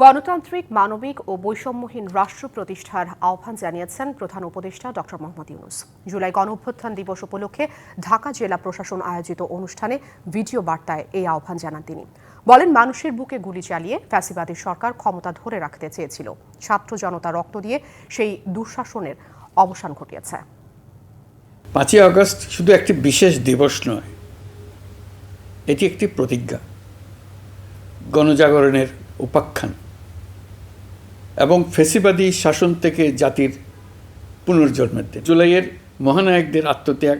গণতান্ত্রিক, মানবিক ও বৈষম্যহীন রাষ্ট্র প্রতিষ্ঠার আহ্বান জানিয়েছেন প্রধান উপদেষ্টা ডক্টর মোহাম্মদ ইউনুস। জুলাই গণ অভ্যুত্থান দিবস উপলক্ষে ঢাকা জেলা প্রশাসন আয়োজিত অনুষ্ঠানে ভিডিও বার্তায় এই আহ্বান জানান তিনি। বলেন, মানুষের বুকে গুলি চালিয়ে ফ্যাসিবাদী সরকার ক্ষমতা ধরে রাখতে চেয়েছিল। ছাত্র জনতা রক্ত দিয়ে সেই দুঃশাসনের অবসান ঘটিয়েছে। পাঁচই আগস্ট শুধু একটি বিশেষ দিবস নয়, এটি একটি প্রতিজ্ঞা। গণজাগরণের উপাখ্যান। এবং ফেসিবাদী শাসন থেকে জাতির পুনর্জন্মের দিন। জুলাইয়ের মহানায়কদের আত্মত্যাগ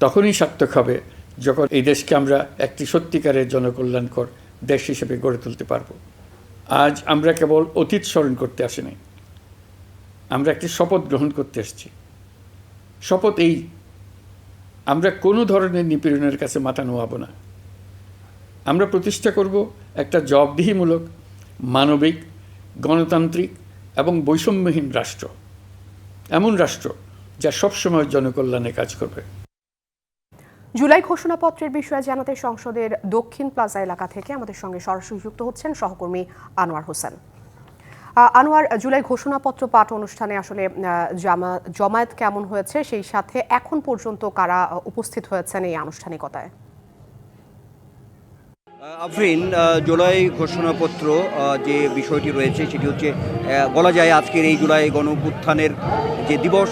তখনই সার্থক হবে যখন এই দেশকে আমরা একটি সত্যিকারের জনকল্যাণকর দেশ হিসেবে গড়ে তুলতে পারব। আজ আমরা কেবল অতীত স্মরণ করতে আসিনি, আমরা একটি শপথ গ্রহণ করতে এসেছি। শপথ এই, আমরা কোনো ধরনের নিপীড়নের কাছে মাথা নোয়াব না। আমরা প্রতিষ্ঠা করব একটা জবাবদিহিমূলক মানবিক গণতান্ত্রিক এবং বৈষম্যহীন রাষ্ট্র। এমন রাষ্ট্র যা সবসময় জনকল্যাণে কাজ করবে। জুলাই ঘোষণাপত্রের বিষয়ে জানাতে সংসদের দক্ষিণ প্লাজা এলাকা থেকে আমাদের সঙ্গে সরাসরি যুক্ত হচ্ছেন সহকর্মী আনোয়ার হোসেন। আনোয়ার, জুলাই ঘোষণাপত্র পাঠ অনুষ্ঠানে আসলে জামা, জমায়েত কেমন হয়েছে? সেই সাথে এখন পর্যন্ত কারা উপস্থিত হয়েছেন এই আনুষ্ঠানিকতায়? আফরিন জুলাই ঘোষণাপত্র যে বিষয়টি রয়েছে সেটি হচ্ছে বলা যায় আজকের এই জুলাই গণ যে দিবস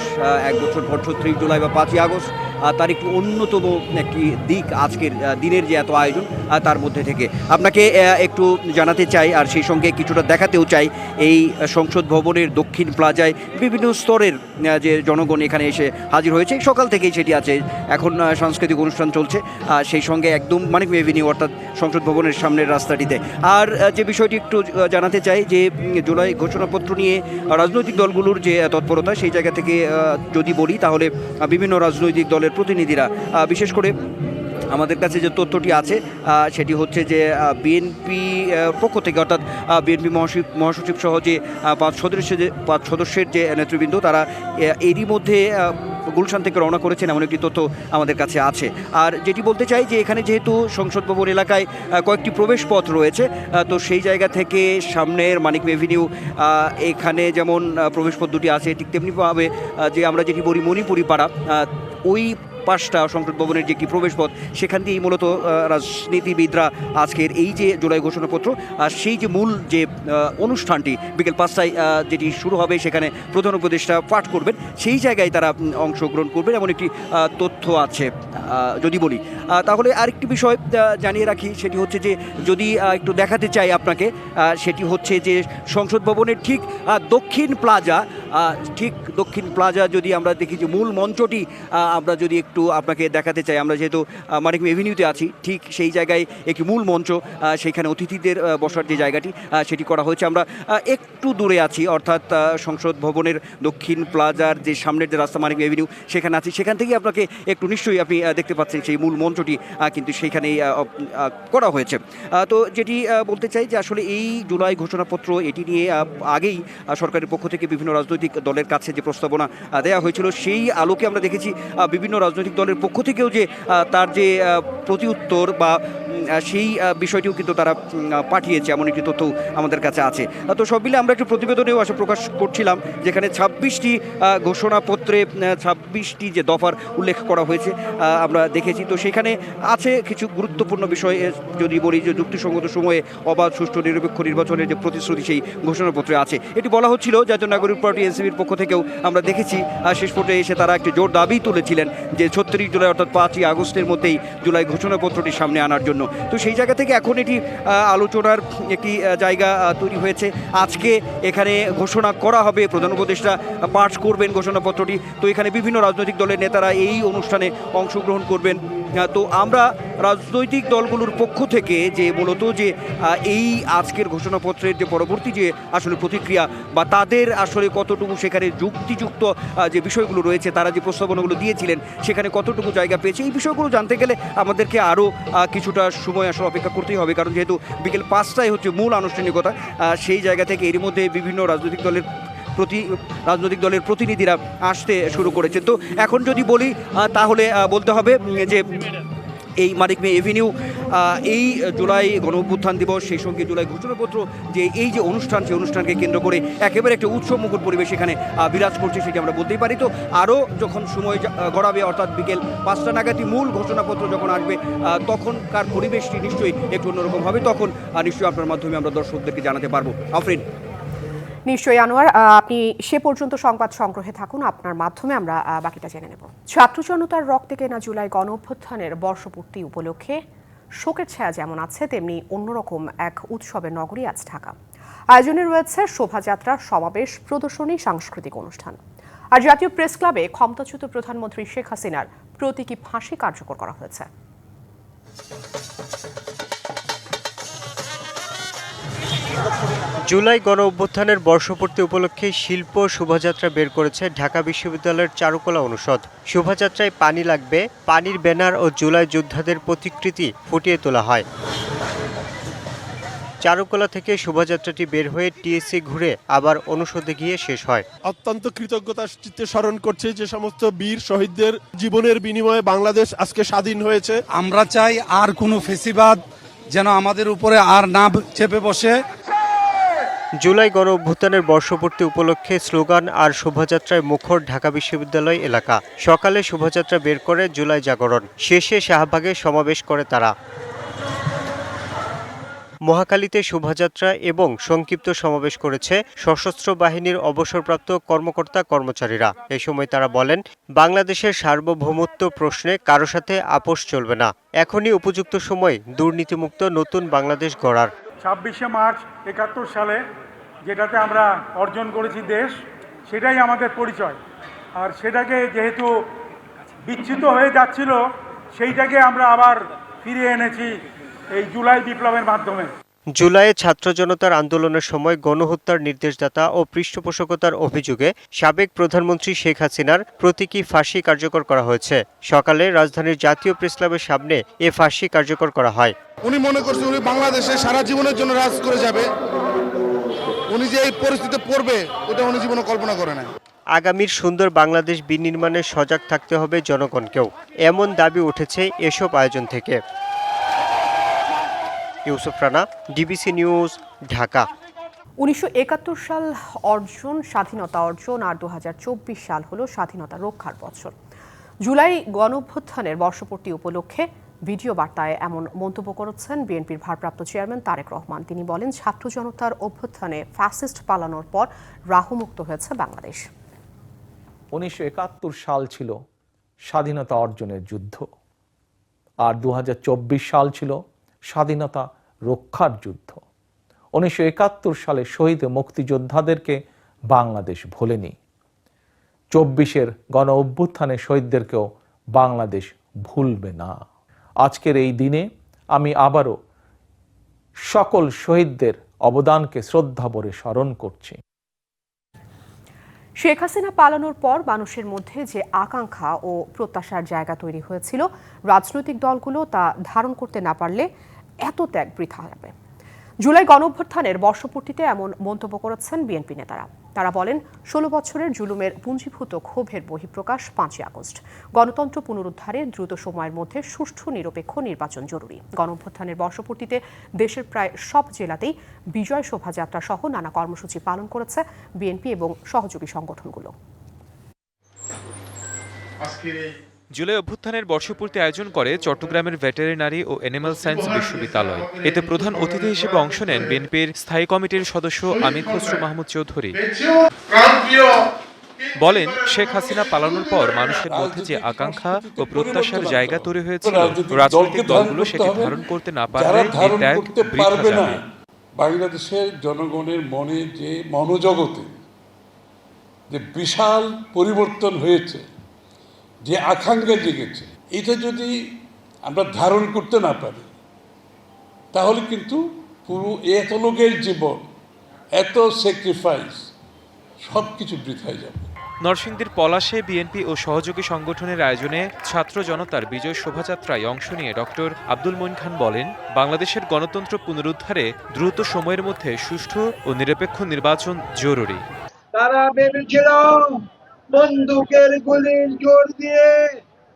এক বছর পর ছত্রিশ জুলাই বা পাঁচই আগস্ট তার একটি অন্যতম একটি দিক আজকের দিনের যে এত আয়োজন তার মধ্যে থেকে। আপনাকে একটু জানাতে চাই, আর সেই সঙ্গে কিছুটা দেখাতেও চাই, এই সংসদ ভবনের দক্ষিণ প্লাজায় বিভিন্ন স্তরের যে জনগণ এখানে এসে হাজির হয়েছে। সকাল থেকেই সেটি আছে। এখন সাংস্কৃতিক অনুষ্ঠান চলছে। সেই সঙ্গে একদম মানিক এভিনিউ, অর্থাৎ সংসদ ভবনের সামনের রাস্তাটিতে। আর যে বিষয়টি একটু জানাতে চাই, যে জুলাই ঘোষণাপত্র নিয়ে রাজনৈতিক দলগুলোর যে তৎপরতা, সেই জায়গা থেকে যদি বলি, তাহলে বিভিন্ন রাজনৈতিক দলের প্রতিনিধিরা বিশেষ করে আমাদের কাছে যে তথ্যটি আছে সেটি হচ্ছে যে বিএনপি পক্ষ থেকে অর্থাৎ বিএনপি মহাসচিব মহাসচিব সহ যে পাঁচ সদস্যের যে পাঁচ সদস্যের যে নেতৃবৃন্দ তারা এরই মধ্যে গুলশান থেকে রওনা করেছেন এমন একটি তথ্য আমাদের কাছে আছে। আর যেটি বলতে চাই যে এখানে যেহেতু সংসদ ভবন এলাকায় কয়েকটি প্রবেশ পথ রয়েছে তো সেই জায়গা থেকে সামনের মানিক এভিনিউ আহ, এখানে যেমন আহ, প্রবেশ পথ দুটি আছে ঠিক তেমনিভাবে যে আমরা যেটি বলি মণিপুরি পাড়া ওই পাঁচটা সংসদ ভবনের যে একটি প্রবেশ পথ সেখান দিয়েই মূলত রাজনীতিবিদরা আজকের এই যে জুলাই ঘোষণাপত্র আর সেই যে মূল যে অনুষ্ঠানটি বিকেল পাঁচটায় যেটি শুরু হবে, সেখানে প্রধান উপদেষ্টা পাঠ করবেন। সেই জায়গায় তারা অংশগ্রহণ করবেন এমন একটি তথ্য আছে। যদি বলি তাহলে আরেকটি বিষয় জানিয়ে রাখি, সেটি হচ্ছে যে, যদি একটু দেখাতে চাই আপনাকে সেটি হচ্ছে যে, সংসদ ভবনের ঠিক দক্ষিণ প্লাজা ঠিক দক্ষিণ প্লাজা যদি আমরা দেখি যে মূল মঞ্চটি আমরা যদি একটু আপনাকে দেখাতে চাই আমরা যেহেতু আহ, মানিক এভিনিউতে আছি ঠিক সেই জায়গায় একটি মূল মঞ্চ সেখানে অতিথিদের বসার যে জায়গাটি সেটি করা হয়েছে। আমরা একটু দূরে আছি অর্থাৎ সংসদ ভবনের দক্ষিণ প্লাজার যে সামনের যে রাস্তা মানিক এভিনিউ সেখানে আছি। সেখান থেকেই আপনাকে একটু নিশ্চয়ই আপনি দেখতে পাচ্ছেন সেই মূল মঞ্চটি কিন্তু সেইখানেই করা হয়েছে। তো যেটি বলতে চাই যে আসলে এই জুলাই ঘোষণাপত্র এটি নিয়ে আগেই সরকারের পক্ষ থেকে বিভিন্ন রাজনৈতিক দলের কাছে যে প্রস্তাবনা দেয়া হয়েছিল, সেই আলোকে আমরা দেখেছি বিভিন্ন রাজনৈতিক দলের পক্ষ থেকেও যে তার যে প্রতি উত্তর বা সেই বিষয়টিও কিন্তু তারা পাঠিয়েছে, এমন একটি তথ্য আমাদের কাছে আছে। তো সব মিলে আমরা একটু প্রতিবেদনেও আসলে প্রকাশ করছিলাম, যেখানে ছাব্বিশটি ঘোষণাপত্রে ছাব্বিশটি যে দফার উল্লেখ করা হয়েছে আমরা দেখেছি। তো সেখানে আছে কিছু গুরুত্বপূর্ণ বিষয় যদি বলি যে যুক্তিসঙ্গত সময়ে অবাধ, সুষ্ঠু, নিরপেক্ষ নির্বাচনের যে প্রতিশ্রুতি, সেই ঘোষণাপত্রে আছে। এটি বলা হচ্ছিল, জাতীয় নাগরিক পার্টি, এনসিপির পক্ষ থেকেও আমরা দেখেছি শেষ পর্যায়ে এসে তারা একটি জোর দাবি তুলেছিলেন যে ছত্রিশ জুলাই, অর্থাৎ পাঁচই আগস্টের মধ্যেই জুলাই ঘোষণাপত্রটি সামনে আনার জন্য। তো সেই জায়গা থেকে এখন এটি আলোচনার একটি জায়গা তৈরি হয়েছে। আজকে এখানে ঘোষণা করা হবে, প্রধান উপদেষ্টা পাঠ করবেন ঘোষণাপত্রটি। তো এখানে বিভিন্ন রাজনৈতিক দলের নেতারা এই অনুষ্ঠানে অংশগ্রহণ করবেন। তো আমরা রাজনৈতিক দলগুলোর পক্ষ থেকে যে মূলত যে এই আজকের ঘোষণাপত্রের যে পরবর্তী যে আসলে প্রতিক্রিয়া বা তাদের আসলে কতটুকু সেখানে যুক্তিযুক্ত যে বিষয়গুলো রয়েছে, তারা যে প্রস্তাবনাগুলো দিয়েছিলেন, সেখানে কতটুকু জায়গা পেয়েছে, এই বিষয়গুলো জানতে গেলে আমাদেরকে আরও কিছুটা সময় আসলে অপেক্ষা করতেই হবে। কারণ যেহেতু বিকেল পাঁচটায় হচ্ছে মূল আনুষ্ঠানিকতা সেই জায়গা থেকে এরই মধ্যে বিভিন্ন রাজনৈতিক দলের প্রতি, রাজনৈতিক দলের প্রতিনিধিরা আসতে শুরু করেছে তো এখন যদি বলি তাহলে বলতে হবে যে এই মানিক মে এভিনিউ এই জুলাই গণ অভ্যুত্থান দিবস, সেই সঙ্গে জুলাই ঘোষণাপত্র, যে এই যে অনুষ্ঠান, সেই অনুষ্ঠানকে কেন্দ্র করে একেবারে একটা উৎসব মুখর পরিবেশ এখানে বিরাজ করছে সেটি আমরা বলতেই পারি। তো আরও যখন সময় গড়াবে, অর্থাৎ বিকেল পাঁচটা নাগাদই মূল ঘোষণাপত্র যখন আসবে তখনকার পরিবেশটি নিশ্চয়ই একটু অন্যরকম হবে। তখন নিশ্চয়ই আপনার মাধ্যমে আমরা দর্শকদেরকে জানাতে পারব। আফরিন। নিশ্চয়ই, আনোয়ার। আপনি সে পর্যন্ত সংবাদ সংগ্রহে থাকুন। আপনার মাধ্যমে আমরা বাকিটা জেনে নেব। ছাত্র জনতার রক্তে কেনা জুলাই গণ অভ্যুত্থানের বর্ষপূর্তি উপলক্ষে শোকের ছায়া যেমন আছে, তেমনি অন্যরকম এক উৎসবের নগরী আজ ঢাকা। আয়োজনে রয়েছে শোভাযাত্রা, সমাবেশ, প্রদর্শনী, সাংস্কৃতিক অনুষ্ঠান। আর জাতীয় প্রেস ক্লাবে ক্ষমতাচ্যুত প্রধানমন্ত্রী শেখ হাসিনার প্রতীকী ফাঁসি কার্যকর করা হয়েছে। জুলাই গণ অভ্যুত্থানের বর্ষপূর্তি উপলক্ষে শিল্প শোভাযাত্রা বের করেছে ঢাকা বিশ্ববিদ্যালয়ের চারুকলা অনুষদ। শোভাযাত্রায় পানি লাগবে পানির ব্যানার ও জুলাই যোদ্ধাদের প্রতিকৃতি ফুটিয়ে তোলা হয়। চারুকলা থেকে শোভাযাত্রাটি বের হয়ে টিএসসি ঘুরে আবার অনুষদে গিয়ে শেষ হয়। অত্যন্ত কৃতজ্ঞতার চিত্তে স্মরণ করছে যে সমস্ত বীর শহীদদের জীবনের বিনিময়ে বাংলাদেশ আজকে স্বাধীন হয়েছে। আমরা চাই আর কোনো ফেসিবাদ যেন আমাদের উপরে আর না চেপে বসে। জুলাই গণ অভ্যুত্থানের বর্ষপূর্তি উপলক্ষে স্লোগান আর শোভাযাত্রায় মুখর ঢাকা বিশ্ববিদ্যালয় এলাকা। সকালে শোভাযাত্রা বের করে জুলাই জাগরণ। শেষে শাহবাগে সমাবেশ করে তারা। মহাখালীতে শোভাযাত্রা এবং সংক্ষিপ্ত সমাবেশ করেছে সশস্ত্র বাহিনীর অবসরপ্রাপ্ত কর্মকর্তা কর্মচারীরা। এ সময় তারা বলেন, বাংলাদেশের সার্বভৌমত্ব প্রশ্নে কারও সাথে আপোষ চলবে না। এখনই উপযুক্ত সময় দুর্নীতিমুক্ত নতুন বাংলাদেশ গড়ার। ছাব্বিশে মার্চ একাত্তর সালে যেটাতে আমরা অর্জন করেছি দেশ, সেটাই আমাদের পরিচয়। আর সেটাকে যেহেতু বিচ্যুত হয়ে যাচ্ছিল, সেইটাকে আমরা আবার ফিরিয়ে এনেছি এই জুলাই বিপ্লবের মাধ্যমে। জুলাইয়ে ছাত্র জনতার আন্দোলনের সময় গণহত্যার নির্দেশদাতা ও পৃষ্ঠপোষকতার অভিযোগে সাবেক প্রধানমন্ত্রী শেখ হাসিনার প্রতীকী ফাঁসি কার্যকর করা হয়েছে। সকালে রাজধানীর জাতীয় প্রেস ক্লাবের সামনে এ ফাঁসি কার্যকর করা হয়। উনি মনে করছে উনি বাংলাদেশে সারা জীবনের জন্য রাজ করে যাবে। উনি যে এই পরিস্থিতিতে পড়বে এটা উনি জীবনে কল্পনা করে না আগামীর সুন্দর বাংলাদেশ বিনির্মাণে সজাগ থাকতে হবে জনগণকেও। এমন দাবি উঠেছে এসব আয়োজন থেকে। Yusuf Rana DBC news Dhaka. উনিশশো একাত্তর সাল অর্জন স্বাধীনতা অর্জন আর দু হাজার চব্বিশ সাল হলো স্বাধীনতা রক্ষার বছর। জুলাই গণঅভ্যুত্থানের বর্ষপূর্তি উপলক্ষে ভিডিও বার্তায় এমন মন্তব্য করেছেন বিএনপির ভারপ্রাপ্ত চেয়ারম্যান তারেক রহমান। তিনি বলেন, ছাত্র জনতার অভ্যুত্থানে ফ্যাসিস্ট পালানোর পর রাহুমুক্ত হয়েছে বাংলাদেশ। উনিশশো একাত্তর সাল ছিল স্বাধীনতা অর্জনের যুদ্ধ। আর দু হাজার চব্বিশ সাল ছিল স্বাধীনতা রক্ষার যুদ্ধ। উনিশশো একাত্তর সালে শহীদ মুক্তিযোদ্ধাদেরকে বাংলাদেশ ভোলেনি। চব্বিশের গণ অভ্যুত্থানের শহীদদেরকেও বাংলাদেশ ভুলবে না। আজকের এই দিনে আমি আবারও সকল শহীদদের অবদানকে শ্রদ্ধা ভরে স্মরণ করছি। শেখ হাসিনা পালানোর পর মানুষের মধ্যে যে আকাঙ্ক্ষা ও প্রত্যাশার জায়গা তৈরি হয়েছিল, রাজনৈতিক দলগুলো তা ধারণ করতে না পারলে এত ত্যাগ বৃথা যাবে। জুলাই গণঅভ্যুত্থানের বর্ষপূর্তিতে এমন মন্তব্য করেছেন বিএনপি নেতারা। তারা বলেন, ষোলো বছরের জুলুমের পুঞ্জীভূত ক্ষোভের বহিঃপ্রকাশ পাঁচই আগস্ট। গণতন্ত্র পুনরুদ্ধারে দ্রুত সময়ের মধ্যে সুষ্ঠু নিরপেক্ষ নির্বাচন জরুরি। গণভ্যুত্থানের বর্ষপূর্তিতে দেশের প্রায় সব জেলাতেই বিজয় শোভাযাত্রা সহ নানা কর্মসূচি পালন করেছে বিএনপি এবং সহযোগী সংগঠনগুলো। জুলাই অভ্যুত্থানের বর্ষপূর্তি আয়োজন করে চট্টগ্রামের ভেটেরিনারি ও অ্যানিমাল সায়েন্স বিশ্ববিদ্যালয়। এতে প্রধান অতিথি হিসেবে অংশ নেন বিএনপির স্থায়ী কমিটির সদস্য আমির খসরু মাহমুদ চৌধুরী। বলেন শেখ হাসিনা পালানোর পর মানুষের মধ্যে যে আকাঙ্ক্ষা ও প্রত্যাশার জায়গা তৈরি হয়েছিল রাজনৈতিক দলগুলো সেটি ধারণ করতে না পারলে এই ত্যাগ বৃথা যাবে। বাংলাদেশের জনগণের মনে যে মনোজগতে যে বিশাল পরিবর্তন হয়েছে যে আকাঙ্ক্ষা জেগেছে এটা যদি আমরা ধারণ করতে না পারি তাহলে কিন্তু পুরো এত লোকের জীবন এত স্যাক্রিফাইস সব কিছু বৃথায় যাবে। নরসিংদীর পলাশে বিএনপি ও সহযোগী সংগঠনের আয়োজনে ছাত্র জনতার বিজয় শোভাযাত্রায় অংশ নিয়ে ডক্টর আব্দুল মঈন খান বলেন বাংলাদেশের গণতন্ত্র পুনরুদ্ধারে দ্রুত সময়ের মধ্যে সুষ্ঠু ও নিরপেক্ষ নির্বাচন জরুরি। তারা ভেবেছিল বন্দুকের গুলির জোর দিয়ে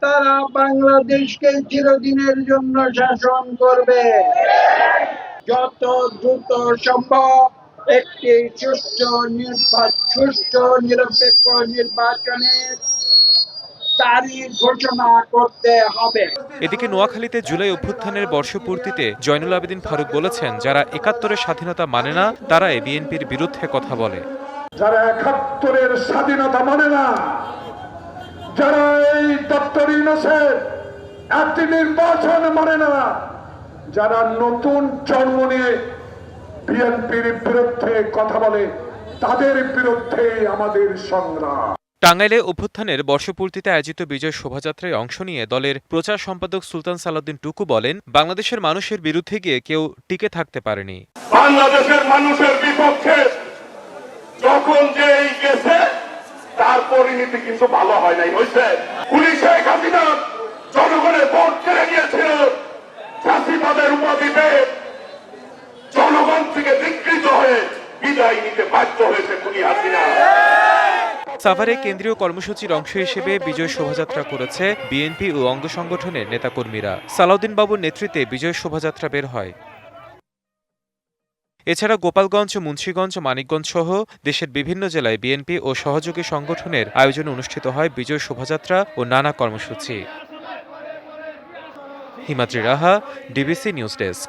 তারা বাংলাদেশকে চিরদিনের জন্য শাসন করবে। যত দ্রুত সম্ভব একটি সুষ্ঠু সুষ্ঠু, নিরপেক্ষ নির্বাচনে তারিখ করতে হবে। এদিকে নোয়াখালীতে জুলাই অভ্যুত্থানের বর্ষপূর্তিতে জয়নুল আবেদিন ফারুক বলেছেন, যারা একাত্তরের স্বাধীনতা মানে না তারা বিএনপির বিরুদ্ধে কথা বলে। যারা একাত্তরের স্বাধীনতা মানে না যারা এই দপ্তর ইউনুসের একটি নির্বাচন মানে না যারা নতুন জন্ম নিয়ে বিএনপির বিরুদ্ধে কথা বলে তাদের বিরুদ্ধে আমাদের সংগ্রাম। টাঙ্গাইলে অভ্যুত্থানের বর্ষপূর্তিতে আয়োজিত বিজয় শোভাযাত্রায় অংশ নিয়ে দলের প্রচার সম্পাদক সুলতান সালাউদ্দিন টুকু বলেন বাংলাদেশের মানুষের বিরুদ্ধে গিয়ে কেউ টিকে থাকতে পারেনি। বাংলাদেশের মানুষের বিপক্ষে যখন যে গেছে, তার পরিণতি কিন্তু ভালো হয় নাই হয়েছে পুলিশে হাসিনা জনগণের ভোট কেড়ে নিয়েছিল। চাষিবাদের উপাধিতে জনগণ থেকে বিকৃত হয়ে বিদায় নিতে বাধ্য হয়েছে খুনি হাসিনা। সাভারে কেন্দ্রীয় কর্মসূচির অংশ হিসেবে বিজয় শোভাযাত্রা করেছে বিএনপি ও অঙ্গ সংগঠনের নেতাকর্মীরা। সালাউদ্দিন বাবুর নেতৃত্বে বিজয় শোভাযাত্রা বের হয়। এছাড়া গোপালগঞ্জ, মুন্সীগঞ্জ, মানিকগঞ্জ সহ দেশের বিভিন্ন জেলায় বিএনপি ও সহযোগী সংগঠনের আয়োজনে অনুষ্ঠিত হয় বিজয় শোভাযাত্রা ও নানা কর্মসূচি। Himadri Raha, DBC news desk.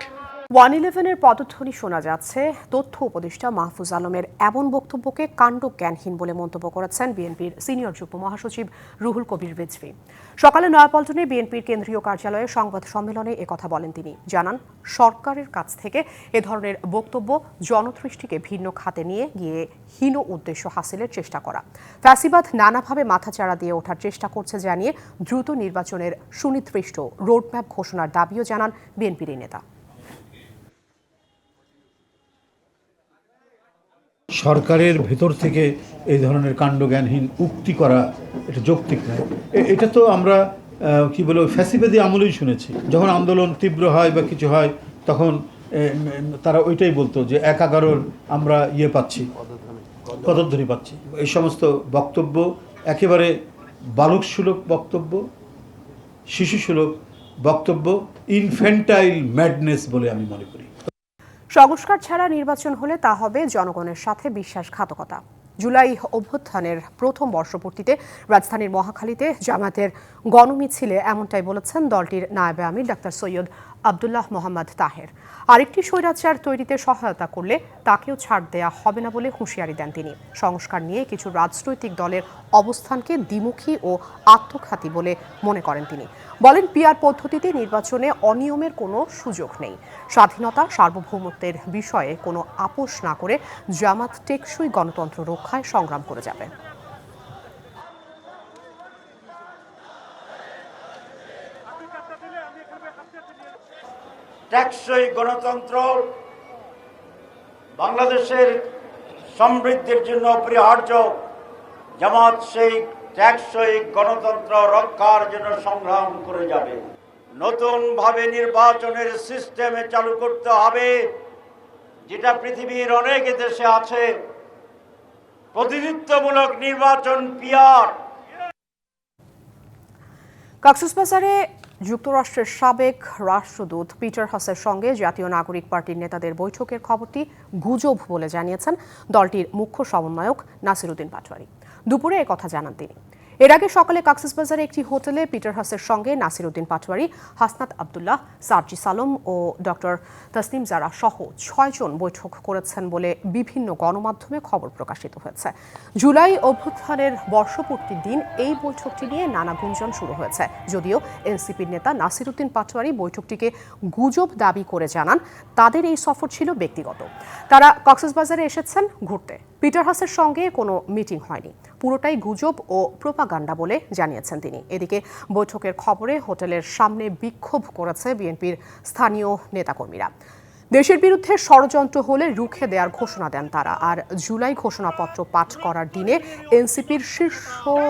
One ইলেভেনের পদধ্বনি শোনা যাচ্ছে। তথ্য উপদেষ্টা মাহফুজ আলমের এমন বক্তব্যকে কাণ্ড জ্ঞানহীন বলে মন্তব্য করেছেন বিএনপির সিনিয়র যুগ্ম মহাসচিব রুহুল কবির রিজভী। সকালে নয়াপল্টনে বিএনপির কেন্দ্রীয় কার্যালয়ে সংবাদ সম্মেলনে একথা বলেন তিনি। জানান, সরকারের কাছ থেকে এ ধরনের বক্তব্য জনদৃষ্টিকে ভিন্ন খাতে নিয়ে গিয়ে হীন উদ্দেশ্য হাসিলের চেষ্টা করা। ফ্যাসিবাদ নানাভাবে মাথাচাড়া দিয়ে ওঠার চেষ্টা করছে জানিয়ে দ্রুত নির্বাচনের সুনির্দিষ্ট রোডম্যাপ ঘোষণার দাবিও জানান বিএনপির নেতা। সরকারের ভেতর থেকে এই ধরনের কাণ্ডজ্ঞানহীন উক্তি করা এটা যৌক্তিক নয়। এটা তো আমরা কি বলে ফ্যাসিবাদী আমলেই শুনেছি। যখন আন্দোলন তীব্র হয় বা কিছু হয়, তখন তারা ওইটাই বলতো যে এক এগারোর আমরা ইয়ে পাচ্ছি, পদধ্বনি পাচ্ছি। এই সমস্ত বক্তব্য একেবারে বালক সুলভ বক্তব্য শিশু সুলভ বক্তব্য ইনফেন্টাইল ম্যাডনেস বলে আমি মনে করি। সংস্কার ছাড়া নির্বাচন হলে তা হবে জনগণের সাথে বিশ্বাসঘাতকতা। জুলাই অভ্যুত্থানের প্রথম বর্ষপূর্তিতে রাজধানীর মহাখালীতে জামাতের গণমিছিলে এমনটাই বলেছেন দলটির নায়েবে আমির ডাক্তার সৈয়দ আবদুল্লাহ মোহাম্মদ তাহের। আরেকটি স্বৈরাচার তৈরিতে সহায়তা করলে তাকেও ছাড় দেয়া হবে না বলে হুঁশিয়ারি দেন তিনি। সংস্কার নিয়ে কিছু রাজনৈতিক দলের অবস্থানকে দ্বিমুখী ও আত্মঘাতী বলে মনে করেন তিনি। বলেন, পিআর পদ্ধতিতে নির্বাচনে অনিয়মের কোনো সুযোগ নেই। স্বাধীনতা, সার্বভৌমত্বের বিষয়ে কোনো আপোষ না করে জামাত টেকসই গণতন্ত্র রক্ষায় সংগ্রাম করে যাবে। টেকসই গণতন্ত্র বাংলাদেশের সমৃদ্ধির জন্য অপরিহার্য জামাত সেই টেকসই গণতন্ত্র রক্ষার জন্য সংগ্রাম করে যাবে। নতুন ভাবে নির্বাচনের সিস্টেমে চালু করতে হবে, যেটা পৃথিবীর অনেক দেশে আছে। প্রতিনিধিত্বমূলক নির্বাচন পিয়ার কক্সবাজারে যুক্তরাষ্ট্রের সাবেক রাষ্ট্রদূত পিটার হাসের সঙ্গে জাতীয় নাগরিক পার্টির নেতাদের বৈঠকের খবরটি গুজব বলে জানিয়েছেন দলটির মুখ্য সমন্বয়ক নাসিরুদ্দিন পাটোয়ারি। দুপুরে কথা জানান তিনি। এর আগে সকালে কক্সবাজারে একটি হোটেলে পিটার হাসের সঙ্গে নাসিরুদ্দিন পাটোয়ারি, হাসনাত আবদুল্লাহ, সার্জি সালম ও ডক্টর তসনিম জারা সহ ছয়জন বৈঠক করেছেন বলে বিভিন্ন গণমাধ্যমে খবর প্রকাশিত হয়েছে। জুলাই অভ্যুত্থানের বর্ষপূর্তির দিন এই বৈঠকটি নিয়ে নানা গুঞ্জন শুরু হয়েছে। যদিও এনসিপির নেতা নাসিরুদ্দিন পাটোয়ারি বৈঠকটিকে গুজব দাবি করে জানান, তাদের এই সফর ছিল ব্যক্তিগত। তারা কক্সবাজারে এসেছেন, ঘুরতে। পিটার হাসের সঙ্গে কোনো মিটিং হয়নি। পুরোটাই গুজব ও প্রোপাগান্ডা বলে জানিয়েছেন তিনি। এদিকে বৈঠকের খবরে হোটেলের সামনে বিক্ষোভ করেছে বিএনপির স্থানীয় নেতাকর্মীরা। দেশের বিরুদ্ধে ষড়যন্ত্র হলে রুখে দেওয়ার ঘোষণা দেন তারা। আর জুলাই ঘোষণাপত্র পাঠ করার দিনে এনসিপির শীর্ষ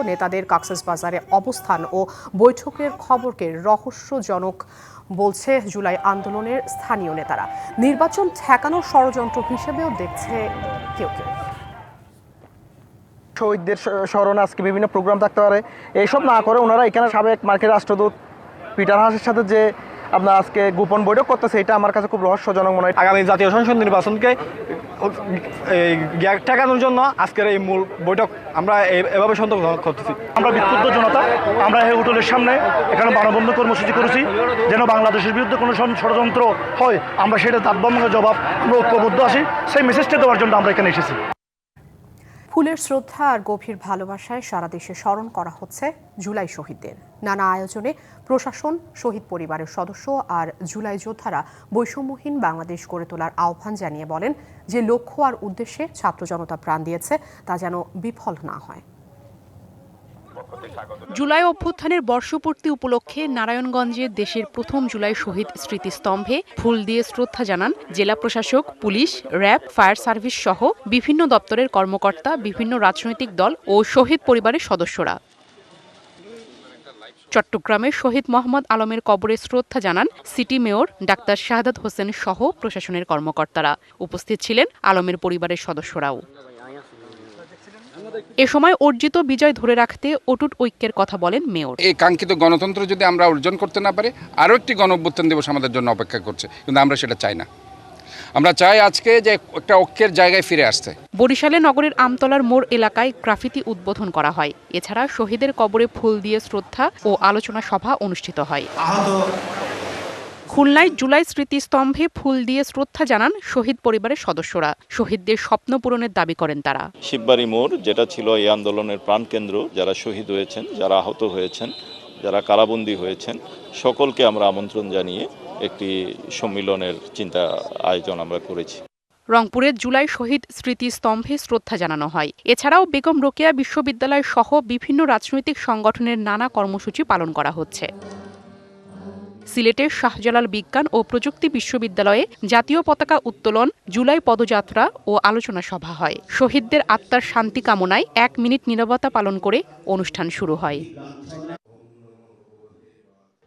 নেতাদের কক্সবাজারে অবস্থান ও বৈঠকের খবরকে রহস্যজনক বলছে জুলাই আন্দোলনের স্থানীয় নেতারা। নির্বাচন ঠেকানোর ষড়যন্ত্র হিসেবেও দেখছে কেউ কেউ। শহীদদের স্মরণে আজকে বিভিন্ন প্রোগ্রাম থাকতে পারে। এইসব না করে ওনারা এখানে সাবেক মার্কের রাষ্ট্রদূত পিটার হাসের সাথে যে আপনার আজকে গোপন বৈঠক করতেছে এটা আমার কাছে খুব রহস্যজনক মনে হয়। আগামী জাতীয় সংসদ নির্বাচনকে ঠেকানোর জন্য আজকের এই মূল বৈঠক আমরা এভাবে সন্তোষ করতেছি। আমরা বিক্ষুব্ধ জনতা আমরা এই হোটেলের সামনে এখানে মানববন্ধন কর্মসূচি করেছি যেন বাংলাদেশের বিরুদ্ধে কোনো ষড়যন্ত্র হয় আমরা সেটা তাৎপর্যের জবাব আমরা ঐক্যবদ্ধ আছি সেই মেসেজটা দেওয়ার জন্য আমরা এখানে এসেছি। ফুলের শ্রদ্ধা আর গভীর ভালোবাসায় সারা দেশে স্মরণ করা হচ্ছে জুলাই শহীদদের নানা আয়োজনে প্রশাসন, শহীদ পরিবারের সদস্য আর জুলাই যোদ্ধারা বৈষম্যহীন বাংলাদেশ গড়ে তোলার আহ্বান জানিয়ে বলেন যে লক্ষ্য আর উদ্দেশ্যে ছাত্র জনতা প্রাণ দিয়েছে, তা যেন বিফল না হয়। জুলাই অভ্যুত্থানের বর্ষপূর্তি উপলক্ষে নারায়ণগঞ্জে দেশের প্রথম জুলাই শহীদ স্মৃতিস্তম্ভে ফুল দিয়ে শ্রদ্ধা জানান জেলা প্রশাসক, পুলিশ, র্যাব, ফায়ার সার্ভিস সহ বিভিন্ন দপ্তরের কর্মকর্তা, বিভিন্ন রাজনৈতিক দল ও শহীদ পরিবারের সদস্যরা। চট্টগ্রামের শহীদ মোহাম্মদ আলমের কবরে শ্রদ্ধা জানান city mayor doctor Shahadat Hossain সহ প্রশাসনের কর্মকর্তারা। উপস্থিত ছিলেন আলমের পরিবারের সদস্যরাও। এ সময় অর্জিত বিজয় ধরে রাখতে অটুট ঐক্যের কথা বলেন মেয়র। এই কাঙ্ক্ষিত গণতন্ত্র যদি আমরা অর্জন করতে না পারি আরও একটি গণ অভ্যুত্থান দিবস আমাদের জন্য অপেক্ষা করছে কিন্তু আমরা সেটা চাই না। আমরা চাই আজকে যে একটা ঐক্যের জায়গায় ফিরে আসতে। বরিশালে নগরের আমতলার মোড় এলাকায় গ্রাফিতি উদ্বোধন করা হয়। এছাড়া শহীদের কবরে ফুল দিয়ে শ্রদ্ধা ও আলোচনা সভা অনুষ্ঠিত হয়। খুলনায় জুলাই স্মৃতিস্তম্ভে ফুল দিয়ে শ্রদ্ধা জানান শহীদ পরিবারের সদস্যরা। শহীদদের স্বপ্ন পূরণের দাবি করেন তারা। শিববাড়ি মোড় যেটা ছিল এই আন্দোলনের প্রাণকেন্দ্র যারা শহীদ হয়েছেন যারা আহত হয়েছেন যারা কারাবন্দী হয়েছেন সকলকে আমরা আমন্ত্রণ জানিয়ে একটি সম্মিলনের চিন্তা আয়োজন আমরা করেছি। রংপুরের জুলাই শহীদ স্মৃতিস্তম্ভে শ্রদ্ধা জানানো হয়। এছাড়াও বেগম রোকেয়া বিশ্ববিদ্যালয় সহ বিভিন্ন রাজনৈতিক সংগঠনের নানা কর্মসূচি পালন করা হচ্ছে। সিলেটের শাহজালাল বিজ্ঞান ও প্রযুক্তি বিশ্ববিদ্যালয়ে জাতীয় পতাকা উত্তোলন, জুলাই পদযাত্রা ও আলোচনা সভা হয়। শহীদদের আত্মার শান্তি কামনায় এক মিনিট নীরবতা পালন করে অনুষ্ঠান শুরু হয়।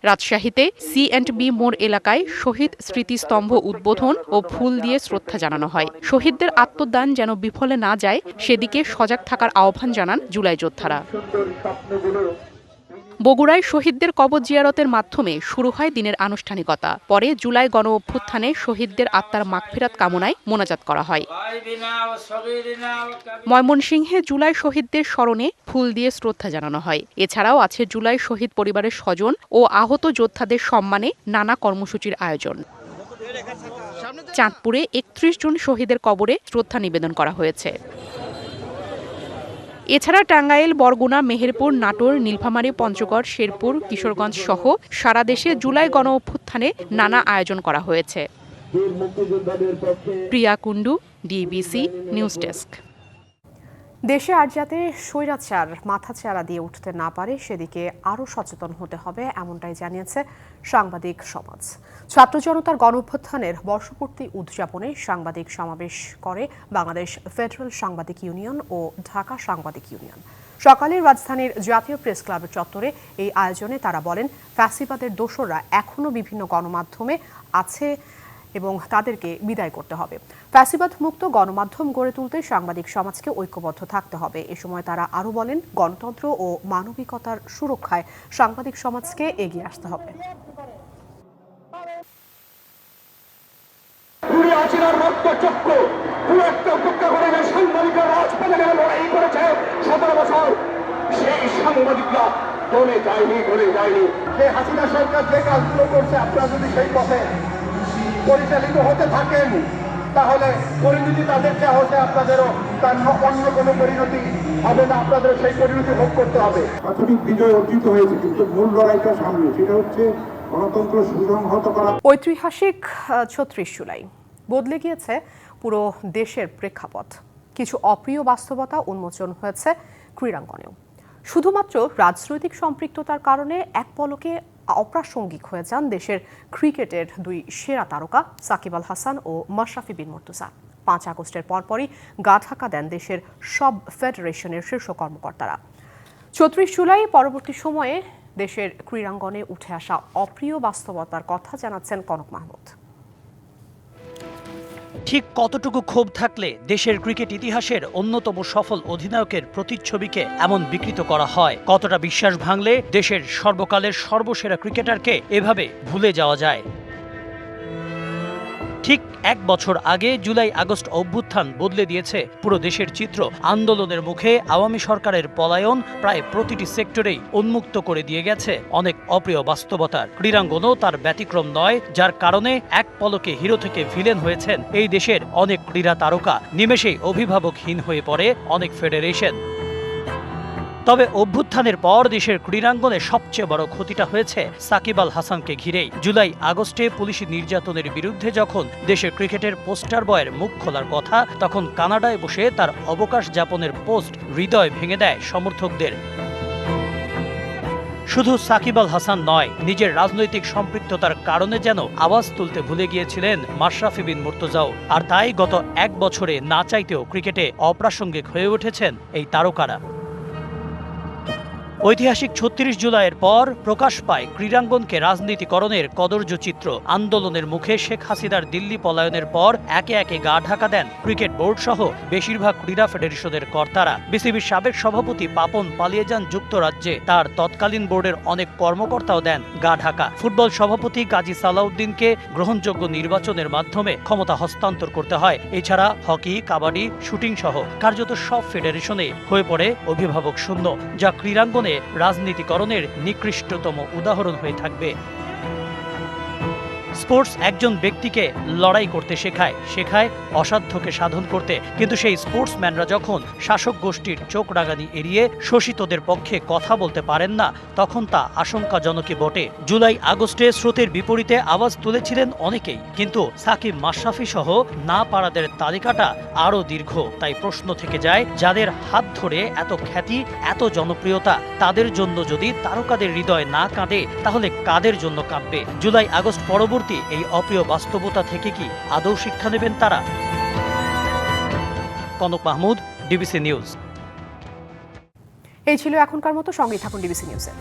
রাজশাহীতে সি অ্যান্ড বি মোড় এলাকায় শহীদ স্মৃতিস্তম্ভ উদ্বোধন ও ফুল দিয়ে শ্রদ্ধা জানানো হয়। শহীদদের আত্মদান যেন বিফলে না যায়, সেদিকে সজাগ থাকার আহ্বান জানান জুলাই যোদ্ধারা। বগুড়ায় শহীদদের কবর জিয়ারতের মাধ্যমে শুরু হয় দিনের আনুষ্ঠানিকতা। পরে জুলাই গণ অভ্যুত্থানে শহীদদের আত্মার মাগফিরাত কামনায় মোনাজাত করা হয়। ময়মনসিংহে জুলাই শহীদদের স্মরণে ফুল দিয়ে শ্রদ্ধা জানানো হয়। এছাড়াও আছে জুলাই শহীদ পরিবারের স্বজন ও আহত যোদ্ধাদের সম্মানে নানা কর্মসূচির আয়োজন। চাঁদপুরে একত্রিশ জন শহীদের কবরে শ্রদ্ধা নিবেদন করা হয়েছে। এছাড়া টাঙ্গাইল বরগুনা মেহেরপুর নাটোর নীলফামারী পঞ্চগড় শেরপুর কিশোরগঞ্জ সহ সারা দেশে জুলাই গণ অভ্যুত্থানে নানা আয়োজন করা হয়েছে। Priya Kundu DBC news desk. দেশে আর যাতে স্বৈরাচার মাথাচাড়া দিয়ে উঠতে না পারে, সেদিকে আরও সচেতন হতে হবে, এমনটাই জানিয়েছে সাংবাদিক সমাজ। ছাত্র জনতার গণঅভ্যুত্থানের বর্ষপূর্তি উদযাপনে সাংবাদিক সমাবেশ করে বাংলাদেশ ফেডারেল সাংবাদিক ইউনিয়ন ও ঢাকা সাংবাদিক ইউনিয়ন। সকালে রাজধানীর জাতীয় প্রেস ক্লাবের চত্বরে এই আয়োজনে তারা বলেন, ফ্যাসিবাদের দোসররা এখনও বিভিন্ন গণমাধ্যমে আছে এবং তাদেরকে বিদায় করতে হবে। ফ্যাসিবাদ মুক্ত গণমাধ্যম গড়ে তুলতে সাংবাদিক সমাজকে ঐক্যবদ্ধ থাকতে হবে। এ সময় তারা আরও বলেন গণতন্ত্র ও মানবিকতার সুরক্ষায় সাংবাদিক সমাজকে এগিয়ে আসতে হবে। সেই সাংবাদিকরা দলে যায়নি গলে যায়নি। যে হাসিনা সরকার যে কাজগুলো করছে আপনারা যদি সেই পথে পরিচালিত হতে থাকেন। তাহলে পরিণতি তাদের যা হচ্ছে আপনাদেরও তার অন্য কোনো পরিণতি হবে না আপনাদের সেই পরিণতি ভোগ করতে হবে। প্রাথমিক বিজয় অর্জিত হয়েছে কিন্তু মূল লড়াইটা সামনে সেটা হচ্ছে গণতন্ত্র সুসংহত করা। ঐতিহাসিক ছত্রিশ জুলাই। বদলে গিয়েছে পুরো দেশের প্রেক্ষাপট। কিছু অপ্রিয় বাস্তবতা উন্মোচন হয়েছে ক্রীড়াঙ্গনেও। শুধুমাত্র রাজনৈতিক সম্পৃক্ততার কারণে এক পলকে অপ্রাসঙ্গিক হয়ে যান দেশের ক্রিকেটের দুই সেরা তারকা সাকিব আল হাসান ও মাশরাফি বিন মুর্তুজা। পাঁচ আগস্টের পরপরই গা ঢাকা দেন দেশের সব ফেডারেশনের শীর্ষ কর্মকর্তারা। ছত্রিশ জুলাই পরবর্তী সময়ে দেশের ক্রীড়াঙ্গনে উঠে আসা অপ্রিয় বাস্তবতার কথা জানাচ্ছেন কনক মাহমুদ। ঠিক কতটুকু ক্ষোভ থাকলে দেশের ক্রিকেট ইতিহাসের অন্যতম সফল অধিনায়কের প্রতিচ্ছবিকে এমন বিকৃত করা হয়? কতটা বিশ্বাস ভাঙলে দেশের সর্বকালের সর্বসেরা ক্রিকেটারকে এভাবে ভুলে যাওয়া যায়? ঠিক এক বছর আগে জুলাই আগস্ট অভ্যুত্থান বদলে দিয়েছে পুরো দেশের চিত্র। আন্দোলনের মুখে আওয়ামী সরকারের পলায়ন প্রায় প্রতিটি সেক্টরেই উন্মুক্ত করে দিয়ে গেছে অনেক অপ্রিয় বাস্তবতার। ক্রীড়াঙ্গনও তার ব্যতিক্রম নয়, যার কারণে এক পলকে হিরো থেকে ভিলেন হয়েছেন এই দেশের অনেক ক্রীড়া তারকা। নিমেষেই অভিভাবকহীন হয়ে পড়ে অনেক ফেডারেশন। তবে অভ্যুত্থানের পর দেশের ক্রীড়াঙ্গনে সবচেয়ে বড় ক্ষতিটা হয়েছে সাকিব আল হাসানকে ঘিরেই। জুলাই আগস্টে পুলিশি নির্যাতনের বিরুদ্ধে যখন দেশের ক্রিকেটের পোস্টার বয়ের মুখ খোলার কথা, তখন কানাডায় বসে তার অবকাশ যাপনের পোস্ট হৃদয় ভেঙে দেয় সমর্থকদের। শুধু সাকিব আল হাসান নয়, নিজের রাজনৈতিক সম্পৃক্ততার কারণে যেন আওয়াজ তুলতে ভুলে গিয়েছিলেন মাশরাফি বিন মুর্তজাও। আর তাই গত এক বছরে না চাইতেও ক্রিকেটে অপ্রাসঙ্গিক হয়ে উঠেছেন এই তারকারা। ঐতিহাসিক ছত্রিশ জুলাইয়ের পর প্রকাশ পায় ক্রীড়াঙ্গনকে রাজনীতিকরণের কদর্য চিত্র। আন্দোলনের মুখে শেখ হাসিনার দিল্লি পলায়নের পর একে একে গা ঢাকা দেন ক্রিকেট বোর্ড সহ বেশিরভাগ ক্রীড়া ফেডারেশনের কর্তারা। বিসিবির সাবেক সভাপতি পাপন পালিয়ে যান যুক্তরাজ্যে। তার তৎকালীন বোর্ডের অনেক কর্মকর্তাও দেন গা ঢাকা। ফুটবল সভাপতি কাজী সালাউদ্দিনকে গ্রহণযোগ্য নির্বাচনের মাধ্যমে ক্ষমতা হস্তান্তর করতে হয়। এছাড়া হকি, কাবাডি শুটিং সহ কার্যত সব ফেডারেশনে হয়ে পড়ে অভিভাবক শূন্য, যা ক্রীড়াঙ্গনে রাজনীতিকরণের নিকৃষ্টতম উদাহরণ হয়ে থাকবে। স্পোর্টস একজন ব্যক্তিকে লড়াই করতে শেখায় শেখায় অসাধ্যকে সাধন করতে। কিন্তু সেই স্পোর্টসম্যানরা যখন শাসক গোষ্ঠীর চোখ রাগানি এড়িয়ে শোষিতদের পক্ষে কথা বলতে পারেন না, তখন তা আশঙ্কাজনকই বটে। জুলাই আগস্টে স্রোতের বিপরীতে আওয়াজ তুলেছিলেন অনেকেই, কিন্তু সাকিব মাশরাফি সহ না পারাদের তালিকাটা আরও দীর্ঘ। তাই প্রশ্ন থেকে যায়, যাদের হাত ধরে এত খ্যাতি, এত জনপ্রিয়তা, তাদের জন্য যদি তারকাদের হৃদয় না কাঁদে, তাহলে কাদের জন্য কাঁদবে? জুলাই আগস্ট পরবর্তী এই অপ্রিয় বাস্তবতা থেকে কি আদৌ শিক্ষা নেবেন তারা? Kanak Mahmud, DBC news. এই ছিল এখনকার মতো। সঙ্গে থাকুন ডিবিসি নিউজে।